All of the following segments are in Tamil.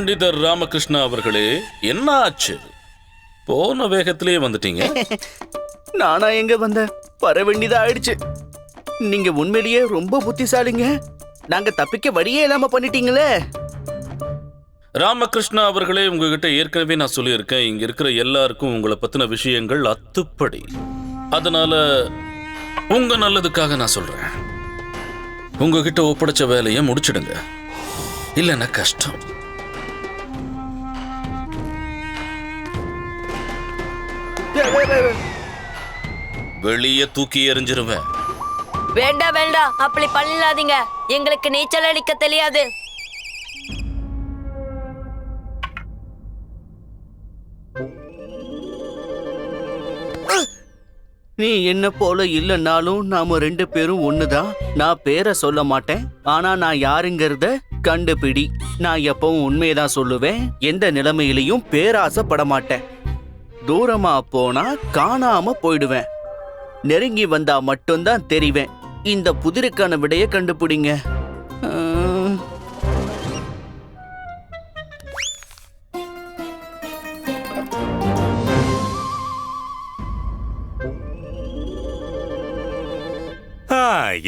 பண்டிதர் ராமகிருஷ்ணா அவர்களே என்ன ஆச்சு போன வேகத்திலேயே வந்துட்டீங்க. நானா எங்க வந்தேன்? வர வேண்டியதா ஆயிடுச்சு. நீங்க உண்மையிலேயே ரொம்ப புத்திசாலிங்க. நாங்க தப்பிக்க வழியே இல்லாம பண்ணிட்டீங்களே. ராமகிருஷ்ணா அவர்களே உங்ககிட்ட ஏற்கனவே நான் சொல்லியிருக்கேன். இங்க இருக்கிற எல்லாருக்கும் உங்களை பத்தின விஷயங்கள் அத்துப்படி. அதனால உங்க நல்லதுக்காக நான் சொல்றேன். உங்ககிட்ட ஒப்படைச்ச வேலையை முடிச்சிடுங்க. இல்லைன்னா கஷ்டம். வெளியே தூக்கி எறிஞ்சிருவேன் வேண்டாம் வேண்டாம் அப்படி பண்ணிடாதீங்க. எங்களுக்கு நீச்சல் அடிக்க தெரியாது. நீ என்ன போல இல்லைன்னாலும் நாம ரெண்டு பேரும் ஒண்ணுதான். நான் பேரை சொல்ல மாட்டேன். ஆனா நான் யாருங்கிறத கண்டுபிடி. நான் எப்பவும் உண்மையதான் சொல்லுவேன். எந்த நிலைமையிலையும் பேராசைப்பட மாட்டேன். தூரமா போனா காணாம போயிடுவேன். நெருங்கி வந்தா மட்டும்தான் தெரிவேன். இந்த புதிருக்கான விடைய கண்டுபிடிங்க.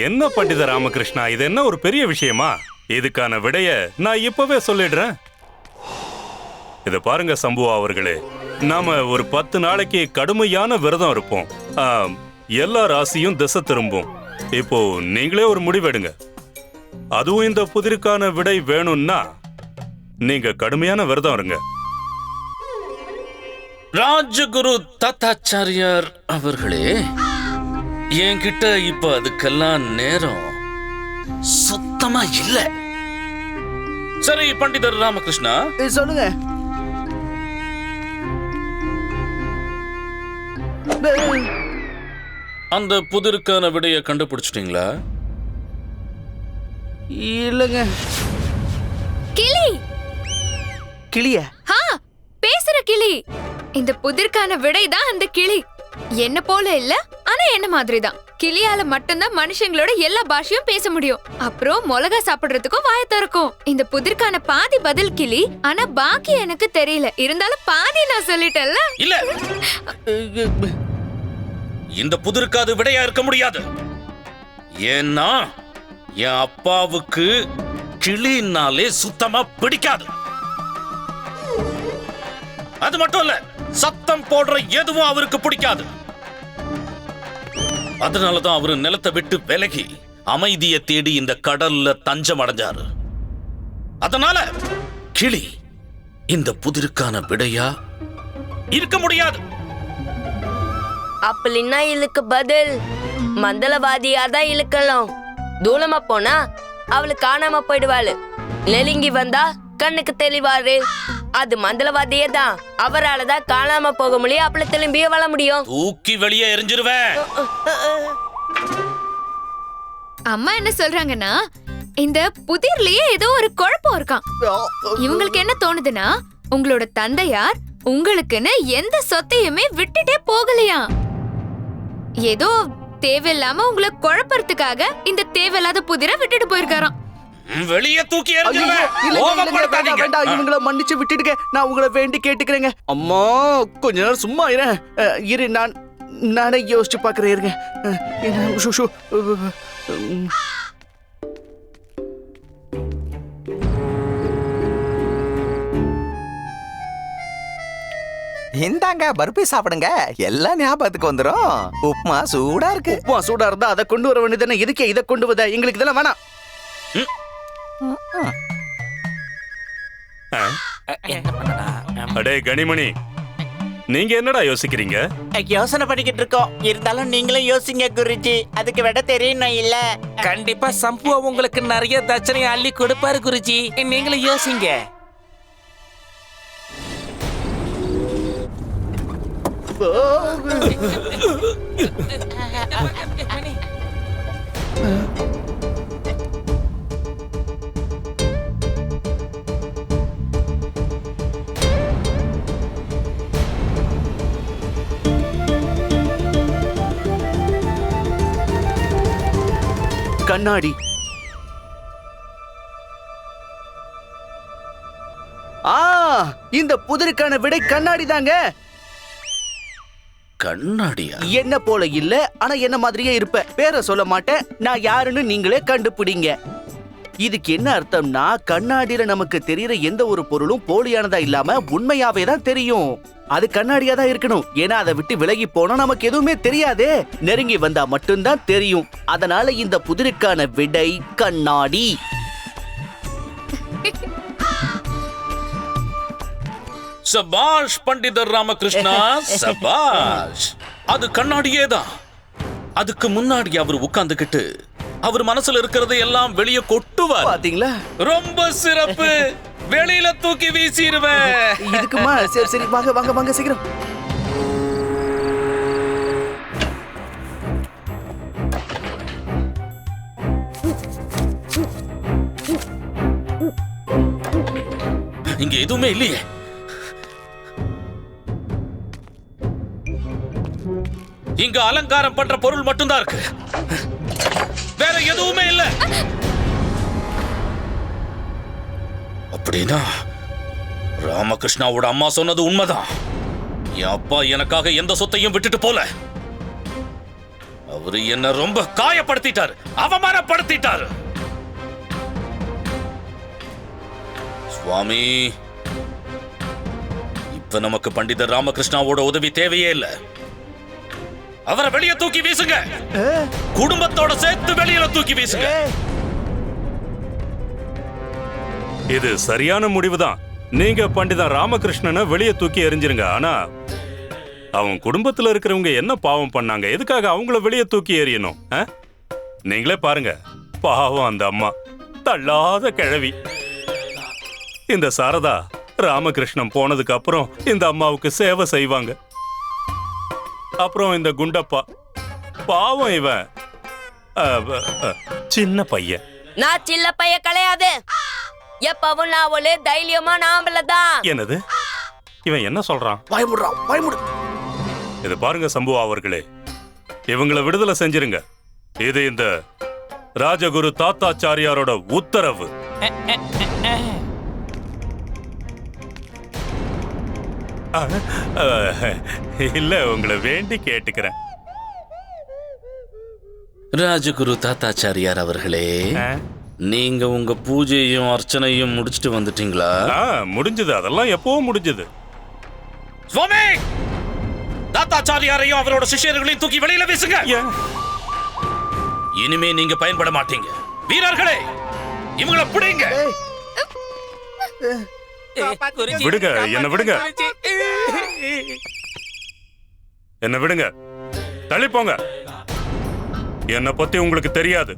என்ன பண்டித ராமகிருஷ்ணா இது என்ன ஒரு பெரிய விஷயமா? இதுக்கான விடைய நான் இப்பவே சொல்லிடுறேன். இத பாருங்க சம்புவா அவர்களே. நாம ஒரு பத்து நாளைக்கு கடுமையான விரதம் இருப்போம். எல்லா ராசியும் திசை திரும்பும். இப்போ நீங்களே ஒரு முடிவெடுங்க. அதுவும் இந்த புதிருக்கான விடை வேணும்னா நீங்க கடுமையான விரதம் இருங்க. ராஜகுரு தத்தாச்சாரியார் அவர்களே என்கிட்ட இப்ப அதுக்கெல்லாம் நேரம் சுத்தமா இல்ல. சரி பண்டிதர் ராமகிருஷ்ணா. சொல்லுங்க. அந்த புதிருக்கான விடைய கண்டுபிடிச்சிட்டீங்களா? இல்லைங்க. கிளி! கிளிய? ஹா பேசுற கிளி. இந்த புதிர்க்கான விடை தான் அந்த கிளி. என்ன போல இல்ல ஆனா என்ன மாதிரி தான் கிளியால மட்டும்தான் மனுஷங்களோட எல்லா பாஷையும் பேச முடியும். அப்புறம் மிளகா சாப்பிடுறதுக்கும் வாய திறக்கும். இந்த புதிர்க்கான பாதி பதில் கிளி ஆனா பாக்கி எனக்கு தெரியல. இருந்தாலும் பாதி நான் சொல்லிட்டேன்ல. இல்ல. இந்த புதிருக்கு அது விடையா இருக்க முடியாது. ஏன்னா என் அப்பாவுக்கு கிளினாலே சுத்தமா பிடிக்காது. அது மட்டும் இல்ல சத்தம் போடுற எதுவும் அவருக்கு பிடிக்காது. அதனாலதான் அவரு நிலத்தை விட்டு விலகி அமைதியை தேடி இந்த கடல்ல தஞ்சம் அடைஞ்சாரு. அதனால கிளி இந்த புதிருக்கான விடையா? இருக்க முடியாது. அப்படின்னா இழுக்கு பதில். மந்தளவாதியா தான் இழுக்கலாம். தூரமா போனா அவளு காணாம போயிடுவாளு. நெருங்கி வந்தா கண்ணுக்கு தெளிவாரு. அது மந்தளவாதியே தான் அவரால தான் காணாம போக முடியும். அப்படி திரும்பியே வர முடியும். தூக்கி வெளியே எரிஞ்சிருவேன் அம்மா என்ன சொல்றாங்கன்னா இந்த புதிர்லயே ஏதோ ஒரு குழப்பம் இருக்கான் இவங்களுக்கு என்ன தோணுதுன்னா உங்களோட தந்தையார் உங்களுக்குன்னு எந்த சொத்தையுமே விட்டுட்டே போகலையா? ஏதோ தேவையில்லாம உங்களை குழப்பறதுக்காக இந்த தேவையில்லாத புதிரை விட்டுட்டு போயிருக்காராம். வெளியே தூக்கி வேண்டாம், இவங்கள மன்னிச்சு விட்டுடுங்க. நான் உங்களை வேண்டி கேட்டுக்கிறேங்க. அம்மா கொஞ்ச நேரம் சும்மா இரு இரு நான் நானே யோசிச்சு பாக்குறேன் இருங்க. இந்தாங்க பருப்பி சாப்பிடுங்க. எல்லாம் ஞாபகத்துக்கு வந்துரும். உப்புமா சூடா இருக்கு. உப்புமா சூடா இருந்தா அதை கொண்டு வர வேண்டியதானே எதுக்கே இதை கொண்டு வந்த? எங்களுக்கு இதெல்லாம் வேணாம். என்ன பண்ணடா? அடே கனிமணி. நீங்க என்னடா யோசிக்கிறீங்க? யோசனை பண்ணிக்கிட்டு இருக்கோம். இருந்தாலும் நீங்களும் யோசிங்க குருஜி. அதுக்கு விட தெரியணும் இல்ல. கண்டிப்பா சம்புவா உங்களுக்கு நிறைய தட்சணை அள்ளி கொடுப்பாரு குருஜி. நீங்களும் யோசிங்க. கண்ணாடி. இந்த புதிருக்கான விடை கண்ணாடி தாங்க. கண்ணாடியா? என்ன போல இல்ல ஆனா என்ன மாதிரியே இருப்ப. பேரை சொல்ல மாட்டேன். நான் யாருன்னு நீங்களே கண்டுபிடிங்க. இதுக்கு என்ன அர்த்தம்னா கண்ணாடியில நமக்கு தெரியற எந்த ஒரு பொருளும் போலியானதா இல்லாம உண்மையாவே தான் தெரியும். அது கண்ணாடியா தான் இருக்கணும். ஏன்னா அதை விட்டு விலகி போனா நமக்கு எதுவுமே தெரியாதே. நெருங்கி வந்தா மட்டும்தான் தெரியும். அதனால இந்த புதிருக்கான விடை கண்ணாடி. சபாஷ் பண்டிதர் ராமகிருஷ்ணா சபாஷ். அது கண்ணாடியே தான். அதுக்கு முன்னாடி அவர் உட்கார்ந்துகிட்டு அவர் மனசுல இருக்கிறதை எல்லாம் வெளியே கொட்டுவார். பாத்தீங்களா? ரொம்ப சிறப்பு. வெளியில தூக்கி வீசிடுவேன். இதுக்குமா? சரி சரி வாங்க வாங்க வாங்க சீக்கிரம். இங்க எதுவுமே இல்லையே. இங்க அலங்காரம் பண்ற பொருள் மட்டும்தான் இருக்கு. எதுவுமே இல்ல. அப்படின்னா ராமகிருஷ்ணாவோட அம்மா சொன்னது உண்மைதான். என் அப்பா எனக்காக எந்த சொத்தையும் விட்டுட்டு போல. அவரு என்ன ரொம்ப காயப்படுத்திட்டாரு அவமானப்படுத்திட்டாரு. சுவாமி இப்ப நமக்கு பண்டிதர் ராமகிருஷ்ணாவோட உதவி தேவையே இல்ல. அவரை வெளியே தூக்கி வீசுங்க. குடும்பத்தோட சேர்த்து வெளியில தூக்கி வீசுங்க. இது சரியான முடிவுதான். நீங்க பண்டிதன் ராமகிருஷ்ணனை வெளியே தூக்கி எறிஞ்சிருங்க. ஆனா அவன் குடும்பத்துல இருக்கிறவங்க என்ன பாவம் பண்ணாங்க? எதுக்காக அவங்கள வெளியே தூக்கி எறியணும்? ஆ? நீங்களே பாருங்க. பாவம் அந்த அம்மா. தள்ளாத கிழவி. இந்த சாரதா ராமகிருஷ்ணன் போனதுக்கு அப்புறம் இந்த அம்மாவுக்கு சேவை செய்வாங்க. அப்புறம் இந்த குண்டப்பா. பாவம் இவன். சின்ன பையன். நான் சில்ல பைய கிடையாது. எப்பவும் நான் ஒரு தைரியமான ஆம்பளை தான் என்னது? இவன் என்ன சொல்றான்? பயமுடுறான் பயமுடு. இது பாருங்க சம்பு அவர்களே. இவங்கள விடுதலை செஞ்சிருங்க. இது இந்த ராஜகுரு தாத்தாச்சாரியாரோட உத்தரவு. இல்ல உங்களை வேண்டி கேட்டுக்கிறேன். ராஜகுரு தாத்தாச்சாரியார் அவர்களே நீங்க உங்க பூஜையும் அர்ச்சனையும் முடிச்சிட்டு வந்துட்டீங்களா? முடிஞ்சது. அதெல்லாம் எப்பவோ முடிஞ்சது. சுவாமி! தாத்தாச்சாரியாரையும் அவரோட சிஷ்யர்களையும் தூக்கி வெளியில வீசுங்க? இனிமே நீங்க பயன்பட மாட்டீங்க. வீரர்களே இவங்கள பிடிங்க. விடுங்க என்ன விடுங்க. என்ன விடுங்க. தள்ளி போங்க என்னை பத்தி உங்களுக்கு தெரியாது.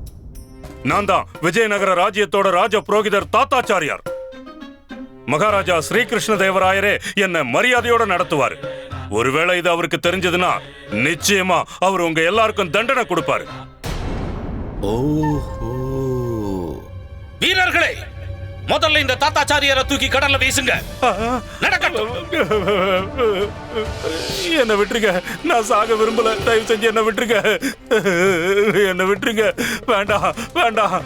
நான் தான் விஜயநகர ராஜ்யத்தோட ராஜ புரோகிதர் தாத்தாச்சாரியார். மகாராஜா ஸ்ரீகிருஷ்ண தேவராயரே என்ன மரியாதையோட நடத்துவாரு. ஒருவேளை இது அவருக்கு தெரிஞ்சதுன்னா நிச்சயமா அவர் உங்க எல்லாருக்கும் தண்டனை கொடுப்பாரு. ஓஹோ. வீரர்களே முதல்ல இந்த தாத்தாச்சாரியாரை தூக்கி கடல்ல வீசுங்க. நடக்கட்டும். என்ன விட்டுருங்க. நான் சாக விரும்பல. தயவு செஞ்சு என்ன விட்டுருங்க. என்ன விட்டுருங்க. வேண்டாம் வேண்டாம்.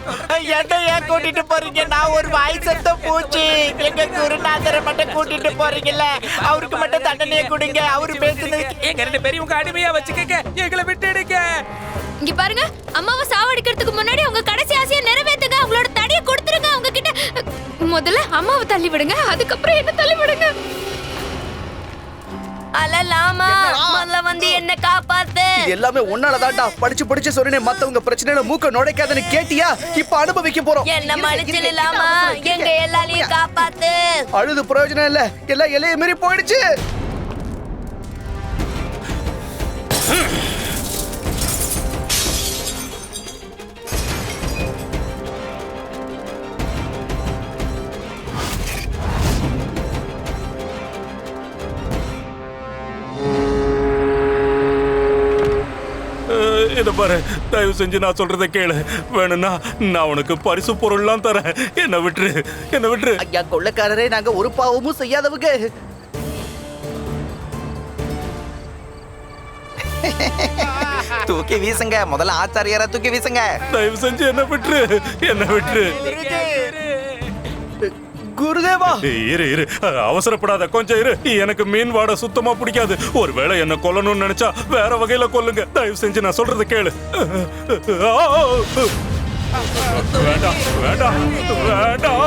என்ன ஏன் கூட்டிட்டு போறீங்க? நான் ஒரு வாய் சத்த பூச்சி. எங்க குருநாதரை மட்டும் கூட்டிட்டு போறீங்கல்ல? அவருக்கு மட்டும் தண்டனையை கொடுங்க. அவரு பேசுனது எங்க ரெண்டு பேரையும் உங்க அடிமையா வச்சுக்கங்க. எங்களை விட்டுடுங்க. இங்க பாருங்க அம்மாவை சாவடிக்கிறதுக்கு முன்னாடி உங்க கடைசி ஆசையை நிறைவேத்துங்க அவங்களோட தடியை கிட்ட முதல்ல அம்மாவை தள்ளி விடுங்க அதுக்கப்புறம் என்ன தள்ளி விடுங்க. அலலாமா முதல்ல வந்து என்ன காப்பாத்து. இது எல்லாமே உன்னாலதான்டா. படிச்சு படிச்சு சொன்னேன் மத்தவங்க பிரச்சனையில மூக்க நுழைக்காதன்னு கேட்டியா? இப்ப அனுபவிக்க போறோம். என்ன இருங்க, எங்க எல்லாரையும் காப்பாத்து. அழுது பிரயோஜனம் இல்ல. எல்லாம் எல்லைய மீறி போயிடுச்சு. பாரு தயவு செஞ்சு நான் சொல்றத கேளு. வேணும்னா நான் உனக்கு பரிசு பொருள்லாம் தரேன். என்ன விட்டுரு என்ன விட்டுரு. ஐயா கொள்ளக்காரரே நாங்க ஒரு பாவமும் செய்யாதவங்க. தூக்கி வீசுங்க. முதல்ல ஆச்சாரியரை தூக்கி வீசுங்க. தயவு செஞ்சு என்ன விட்டுரு என்ன விட்டுரு. குருதேவா! இரு இரு. அவசரப்படாத. கொஞ்சம் இரு. எனக்கு மீன் வாடை சுத்தமா பிடிக்காது. ஒருவேளை என்ன கொல்லணும்னு நினைச்சா வேற வகையில கொல்லுங்க. தயவு செஞ்சு நான் சொல்றத கேளு. வேண்டாம் வேண்டாம் வேண்டாம்.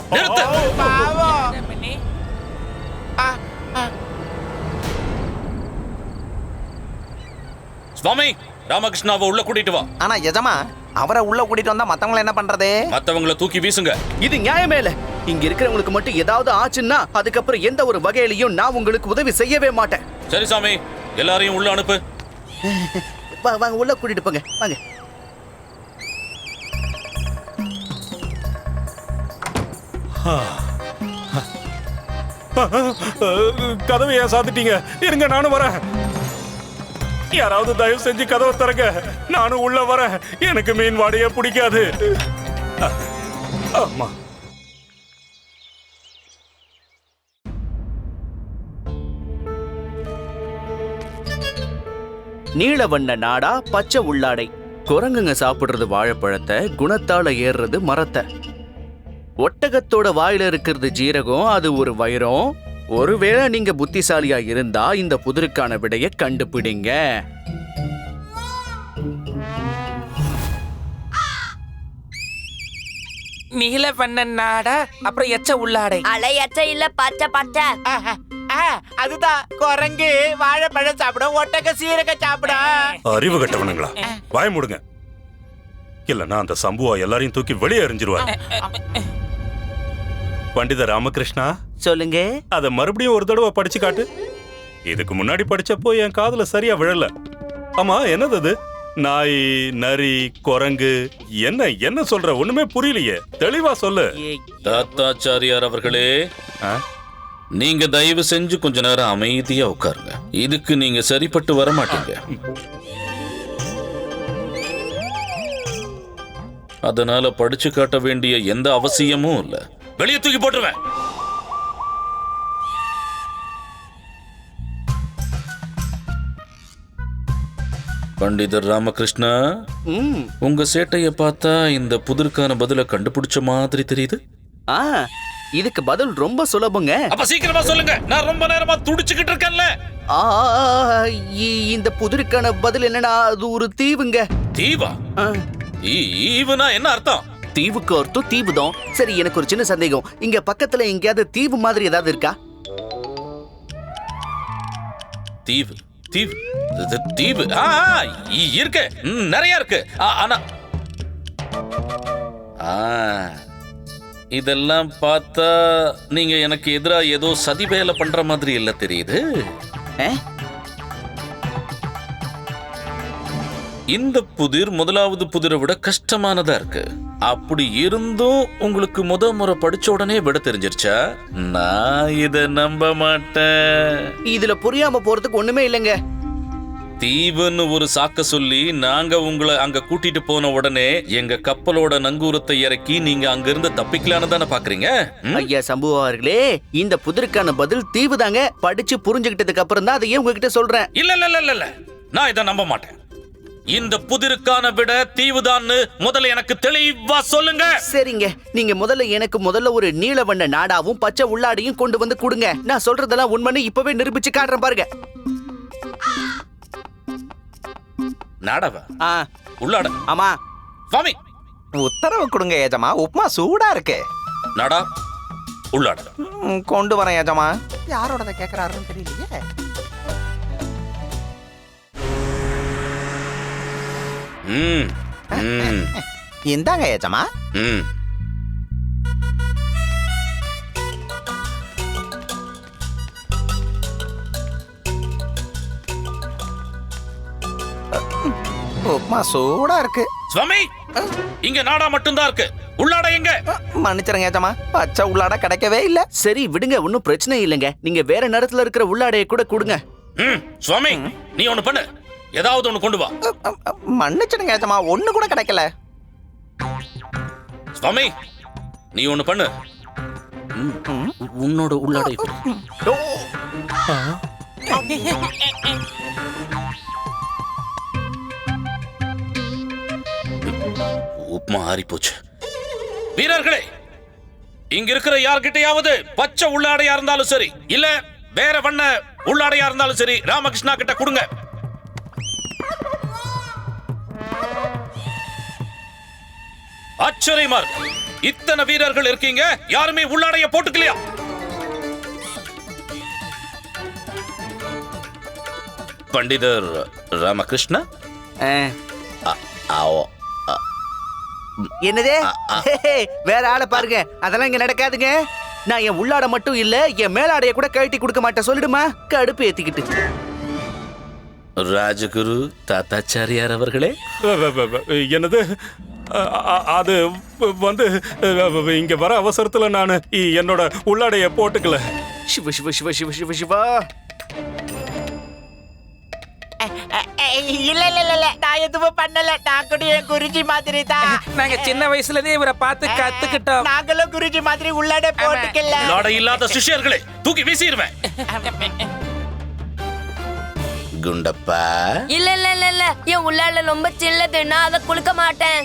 என்ன ஆ, ஆ. சுவாமி ராமகிருஷ்ணாவை உள்ள கூட்டிட்டு வா. ஆனா எஜமா அவரை உள்ள கூட்டிட்டு வந்தா மத்தவங்கள என்ன பண்றது? மத்தவங்கள தூக்கி வீசுங்க. இது நியாயமே இல்ல இங்க இருக்கிறவங்களுக்கு மட்டும் ஏதாவது ஆச்சுன்னா அதுக்கப்புறம் எந்த ஒரு வகையிலையும் நான் உங்களுக்கு உதவி செய்யவே மாட்டேன். சரி சாமி எல்லாரையும் உள்ள அனுப்பு. வாங்க உள்ள கூட்டிட்டு போங்க. வாங்க. கதவை ஏன் சாத்திட்டீங்க? இருங்க நானும் வரேன். யாராவது தயவு செஞ்சு கதவை திறக்க நானும் உள்ள வரேன். எனக்கு மீன் வாடையே பிடிக்காது. ஆமா நீல வண்ண நாடா பச்சை உள்ளாடை. குரங்குங்க சாப்பிடுறது வாழைப்பழத்தை குணத்தால ஏறுறது மரத்தை. ஒட்டகத்தோட வாயில இருக்கிறது ஜீரகம் அது ஒரு வைரம். ஒருவேளை நீங்க புத்திசாலியா இருந்தா இந்த புதிருக்கான விடைய கண்டுபிடிங்க. நீல பண்ண நாடா அப்புறம் எச்ச உள்ளாடை. அலையச்ச இல்ல பச்சை பச்சை. அதுதான் குரங்கு வாழைப்பழம் சாப்பிடும் ஒட்டக சீரக சாப்பிடும். அறிவு கட்டவனுங்களா? வாய மூடுங்க. இல்லைன்னா அந்த சம்புவா எல்லாரையும் தூக்கி வெளியே எறிஞ்சிருவார் பண்டித ராமகிருஷ்ணா சொல்லுங்க. அதை மறுபடியும் ஒரு தடவை படிச்சு காட்டு. இதுக்கு முன்னாடி படிச்சப்போ என் காதுல சரியா விழல. ஆமா என்னது அது? நாய் நரி குரங்கு என்ன என்ன சொல்ற? ஒண்ணுமே புரியலையே. தெளிவா சொல்லு. தாத்தாச்சாரியார் அவர்களே ஆ? நீங்க தயவு செஞ்சு கொஞ்ச நேரம் அமைதியா உட்காருங்க. இதுக்கு நீங்க சரிப்பட்டு வர மாட்டீங்க. அதனால படிச்சு காட்ட வேண்டிய எந்த அவசியமும் இல்ல. வெளியே தூக்கி போட்டுருவேன். பண்டிதர் ராமகிருஷ்ணா உங்க சேட்டைய பார்த்தா இந்த புதிருக்கான பதில கண்டுபிடிச்ச மாதிரி தெரியுது? ஆ இதுக்கு பதில் ரொம்ப சுலபங்க. அப்ப சீக்கிரமா சொல்லுங்க. நான் ரொம்ப நேரமா துடிச்சுக்கிட்டு இருக்கேன்ல. ஆ, இ- இந்த புதிருக்கான பதில் என்னன்னா அது ஒரு தீவுங்க. தீவா? ஆ, ஈ- ஈவுனா என்ன அர்த்தம்? தீவுக்கு அர்த்தம் தீவுதான். சரி எனக்கு ஒரு சின்ன சந்தேகம். இங்க பக்கத்துல எங்கேயாவது தீவு மாதிரி ஏதாவது இருக்கா? தீவு தீவு தீவு. ஆ இருக்கு. நிறைய இருக்கு. ஆனா இதெல்லாம் பார்த்தா நீங்க எனக்கு எதிரா ஏதோ சதி வேலை பண்ற மாதிரி இல்ல தெரியுது. இந்த புதிர் முதலாவது புதிரை விட கஷ்டமானதா இருக்கு. அப்படி இருந்தும் உங்களுக்கு முத முறை படிச்ச உடனே விட தெரிஞ்சிருச்சா? நான் இத நம்ப மாட்டேன். இதுல புரியாம போறதுக்கு ஒண்ணுமே இல்லைங்க. தீவுன்னு ஒரு சாக்க சொல்லி நாங்க உங்களை அங்க கூட்டிட்டு போன உடனே எங்க கப்பலோட நங்கூரத்தை இறக்கி நீங்க அங்க இருந்து தப்பிக்கலான்னு தானே பாக்குறீங்க? ஐயா சம்புவார்களே இந்த புதிருக்கான பதில் தீவு தாங்க படிச்சு புரிஞ்சுக்கிட்டதுக்கு அப்புறம் தான் அதையே உங்ககிட்ட சொல்றேன். இல்ல இல்ல இல்ல இல்ல, இல்ல. நான் இதை நம்ப மாட்டேன். இந்த புதிருக்கான விட தீவுதான்னு முதல்ல எனக்கு தெளிவா சொல்லுங்க. சரிங்க. நீங்க முதல்ல எனக்கு முதல்ல ஒரு நீலவண்ண நாடாவும் பச்சை உள்ளாடையும் கொண்டு வந்து கொடுங்க. நான் சொல்றதெல்லாம் உண்மைன்னு இப்பவே நிரூபிச்சு காட்டுறேன் பாருங்க. நாடவா? ஆ. உள்ளாட. ஆமா. சுவாமி. உத்தரவு கொடுங்க ஏஜமா உப்புமா சூடா இருக்கு. நாடா. உள்ளாட. கொண்டு வரேன் ஏஜமா யாரோடத கேக்குறாருன்னு தெரியலையே. இந்தாங்க ஏஜமா ம். உப்புமா சூடா இருக்கு. சுவாமி இங்க நாடா மட்டும்தான் இருக்கு. உள்ளாட எங்க? மன்னிச்சிருங்க ஏஜமா பச்சை உள்ளாட கிடைக்கவே இல்ல. சரி விடுங்க ஒன்றும் பிரச்சனை இல்லைங்க. நீங்க வேற நேரத்துல இருக்கிற உள்ளாடையை கூட கொடுங்க. ம் சுவாமி நீ ஒண்ணு பண்ணு. ஏதாவது ஒண்ணு கொண்டு வா. மன்னிச்சிடுங்க ஏஜமா ஒண்ணு கூட கிடைக்கல. சுவாமி நீ ஒண்ணு பண்ணு. உன்னோட உள்ளாடை. உப்மா ஆறி போச்சு வீரர்களே இங்க இருக்கிற யார்கிட்டயாவது பச்சை உள்ளாடையா இருந்தாலும் சரி இல்ல வேற வண்ண உள்ளாடையா இருந்தாலும் சரி ராமகிருஷ்ணா கிட்ட கொடுங்க. ஆச்சரியமா இருக்கு இத்தனை வீரர்கள் இருக்கீங்க? யாருமே உள்ளாடைய போட்டுக்கலையா? பண்டிதர் ராமகிருஷ்ணா? ஆ, அ- ஆவோ- என்னது? வேற ஆளை பாருங்க. அதெல்லாம் இங்க நடக்காதுங்க. நான் என் உள்ளாடை மட்டும் இல்ல என் மேலாடைய கூட கழட்டி கொடுக்க மாட்டேன். சொல்லிடுமா? கடுப்பு ஏத்திக்கிட்டு. ராஜகுரு தாத்தாச்சாரியார் அவர்களே? என்னது? அது வந்து இங்க வர அவசரத்துல நான் என்னோட உள்ளாடைய போட்டுக்கல. சிவ சிவ சிவ சிவ சிவ சிவா. இல்ல இல்ல இல்ல, இல்ல. நான் எதுவும் பண்ணல. நான் கூட என் குருஜி மாதிரி தான். நாங்க சின்ன வயசுல இருந்தே இவரை பார்த்து கத்துக்கிட்டோம். நாங்களும் குருஜி மாதிரி உள்ளாட போட்டுக்கல. உள்ளாடை இல்லாத சிஷ்யர்களே தூக்கி வீசிடுவேன் குண்டப்பா. இல்ல இல்ல இல்ல இல்ல. என் உள்ளால ரொம்ப சில்லது நான் அதை குளுக்க மாட்டேன்.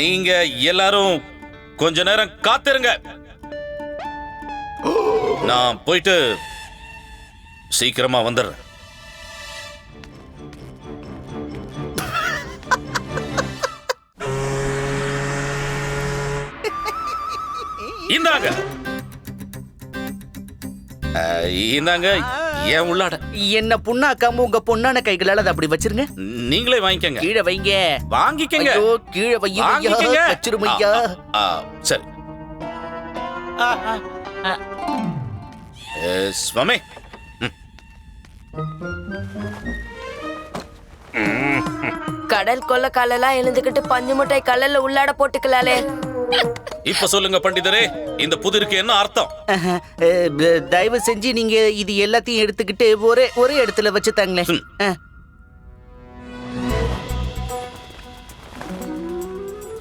நீங்க எல்லாரும் கொஞ்ச நேரம் காத்திருங்க. நான் போயிட்டு சீக்கிரமா வந்துடுறேன். இந்தாங்க. இந்தாங்க. ஏன் உள்ளாட? என்ன புண்ணாக்காம உங்க பொண்ணான கைகளால அதை அப்படி வச்சிருங்க? நீங்களே வாங்கிக்கங்க. கீழே வைங்க. வாங்கிக்கங்க. ஐயோ கீழே வையும் வாங்கிக்கங்க. வச்சிருமையா. ஆ, சரி. ஏ, சுவாமி. கடல் கொள்ள காலெல்லாம் எழுந்துக்கிட்டு பஞ்சு முட்டை கல்லல்ல உள்ளாட போட்டுக்கலாலே இப்ப சொல்லுங்க பண்டிதரே இந்த புதிருக்கு என்ன அர்த்தம்? தயவு செஞ்சு நீங்க இது எல்லாத்தையும் எடுத்துக்கிட்டு ஒரே ஒரே இடத்துல வச்சு தாங்களேன்.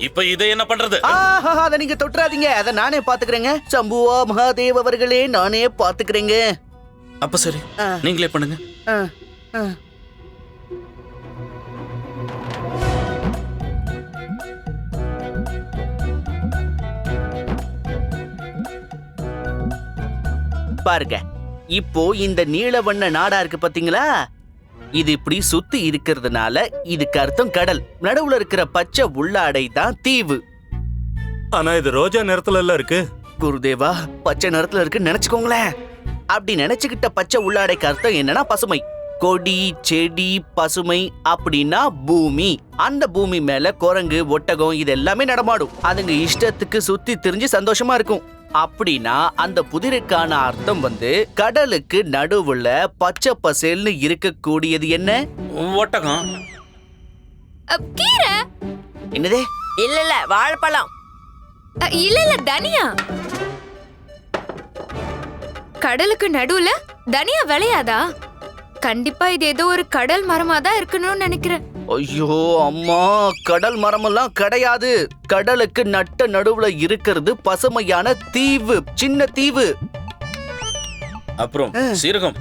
இப்ப இதை என்ன பண்றது? ஆஹா அதை நீங்க தொட்டுறாதீங்க. அதை நானே பாத்துக்கிறேங்க. சம்புவா மகாதேவ் அவர்களே நானே பாத்துக்கிறேங்க. அப்ப சரி. நீங்களே பண்ணுங்க. பாருங்க. இப்போ இந்த நீலவண்ண நாடா இருக்கு பாத்தீங்களா? இது இப்படி சுத்தி இருக்கிறதுனால இதுக்கு அர்த்தம் கடல். நடுவுல இருக்கிற பச்சை உள்ளாடை தான் தீவு. ஆனா இது ரோஜா நிறத்துல எல்லாம் இருக்கு. குருதேவா பச்சை நிறத்துல இருக்குன்னு நினைச்சுக்கோங்களேன். அப்படி நினைச்சுக்கிட்ட பச்சை உள்ளாடைக்கு அர்த்தம் என்னன்னா பசுமை. கொடி செடி பசுமை அப்படின்னா பூமி. அந்த பூமி மேல குரங்கு ஒட்டகம் இது எல்லாமே நடமாடும். அதுங்க இஷ்டத்துக்கு சுத்தி திரிஞ்சு சந்தோஷமா இருக்கும். அப்படின்னா அந்த புதிருக்கான அர்த்தம் வந்து கடலுக்கு நடுவுல பச்சை பசேல்னு இருக்கக்கூடியது என்ன? ஒட்டகம். கீரை. என்னதே? இல்ல இல்ல வாழைப்பழம். இல்ல இல்ல தனியா. கடலுக்கு நடுவுல தனியா விளையாதா? கண்டிப்பா இது ஏதோ ஒரு கடல் மரமா தான் இருக்கணும்னு நினைக்கிறேன். ஐயோ அம்மா கடல் மரமெல்லாம் கிடையாது. கடலுக்கு நட்ட நடுவுல இருக்கிறது பசுமையான தீவு சின்ன தீவு. அப்புறம் சீரகம்.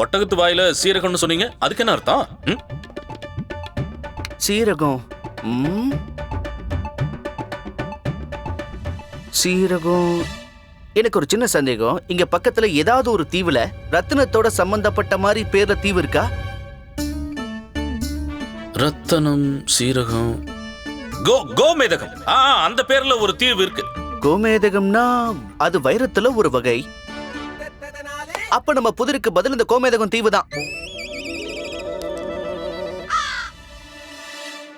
ஒட்டகத்து வாயில சீரகம்னு சொன்னீங்க அதுக்கு என்ன அர்த்தம்? சீரகம்? சீரகம். எனக்கு ஒரு சின்ன சந்தேகம். இங்க பக்கத்துல ஏதாவது ஒரு தீவுல ரத்தினத்தோட சம்பந்தப்பட்ட மாதிரி பேர்ல தீவு இருக்கா? ரத்தனம் சீரகம். கோ கோமேதகம். ஆ அந்த பேர்ல ஒரு தீவு இருக்கு. கோமேதகம்னா அது வைரத்துல ஒரு வகை. அப்ப நம்ம புதிருக்கு பதில் இந்த கோமேதகம் தீவு தான்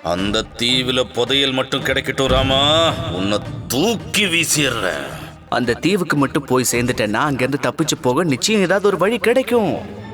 அந்த தீவுல புதையல் மட்டும் கிடைக்கட்டும் ராமா. உன்னை தூக்கி வீசிடுறேன். அந்த தீவுக்கு மட்டும் போய் சேர்ந்துட்டேன்னா அங்கிருந்து தப்பிச்சு போக நிச்சயம் ஏதாவது ஒரு வழி கிடைக்கும்.